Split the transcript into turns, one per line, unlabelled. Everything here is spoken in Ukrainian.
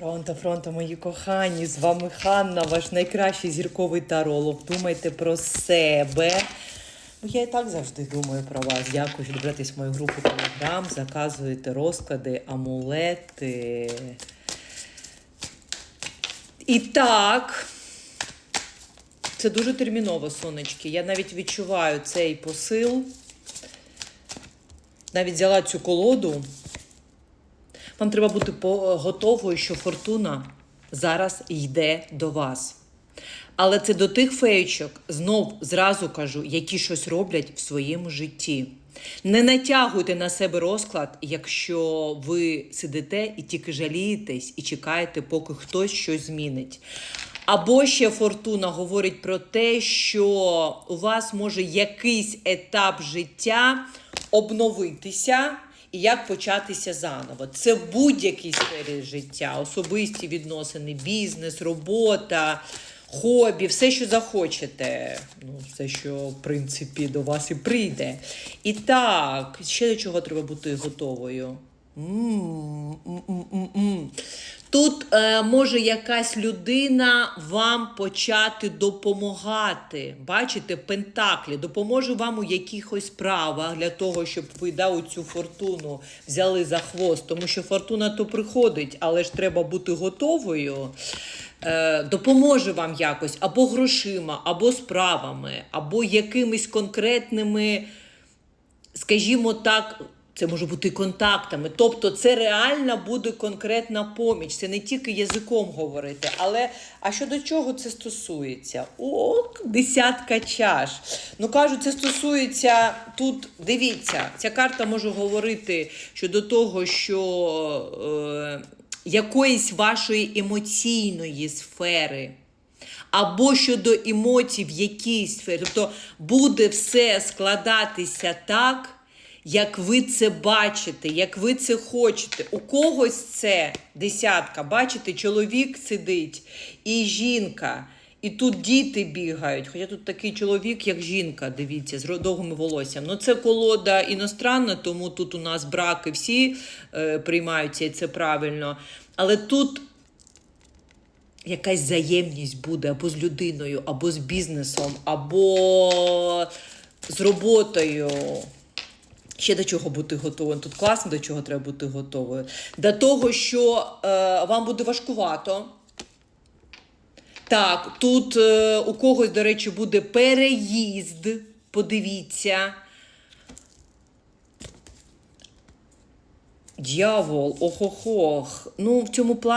Пронто, фронто, мої кохані, з вами Ханна, ваш найкращий зірковий таролог. Думайте про себе. Ну, я і так завжди думаю про вас. Дякую, що добратесь в мою групу Телеграм, заказуєте розклади, амулети. І так, це дуже терміново, сонечки. Я навіть відчуваю цей посил. Навіть взяла цю колоду. Вам треба бути готовою, що фортуна зараз йде до вас. Але це до тих феєчок, знов зразу кажу, які щось роблять в своєму житті. Не натягуйте на себе розклад, якщо ви сидите і тільки жалієтесь і чекаєте, поки хтось щось змінить. Або ще фортуна говорить про те, що у вас може якийсь етап життя обновитися і як початися заново. Це в будь-якій сфері життя, особисті відносини, бізнес, робота, хобі, все, що захочете. Ну, все, що в принципі до вас і прийде. І так, ще до чого треба бути готовою. М, м, м, може якась людина вам почати допомагати. Бачите, пентаклі допоможе вам у якихось справах для того, щоб ви да, цю фортуну взяли за хвост. Тому що фортуна то приходить, але ж треба бути готовою. Е, допоможе вам якось або грошима, або справами, або якимись конкретними скажімо так, це може бути контактами. Тобто це реальна буде конкретна поміч. Це не тільки язиком говорити. Але а щодо чого це стосується? О, десятка чаш. Ну кажуть, це стосується тут. Дивіться, ця карта може говорити щодо того, що. Е, якоїсь вашої емоційної сфери або щодо емоцій в якійсь сфері. Тобто буде все складатися так, як ви це бачите, як ви це хочете. У когось це десятка. Бачите, чоловік сидить і жінка. І тут діти бігають, хоча тут такий чоловік, як жінка, дивіться, з довгими волоссям. Ну це колода іностранна, тому тут у нас браки всі е, приймаються, і це правильно. Але тут якась взаємність буде або з людиною, або з бізнесом, або з роботою. Ще до чого бути готовим. Тут класно, до чого треба бути готовою. До того, що е, вам буде важкувато. Так, тут е, у когось, до речі, буде переїзд. Подивіться. Дьявол, ох-ох-ох. Ну, в цьому плані.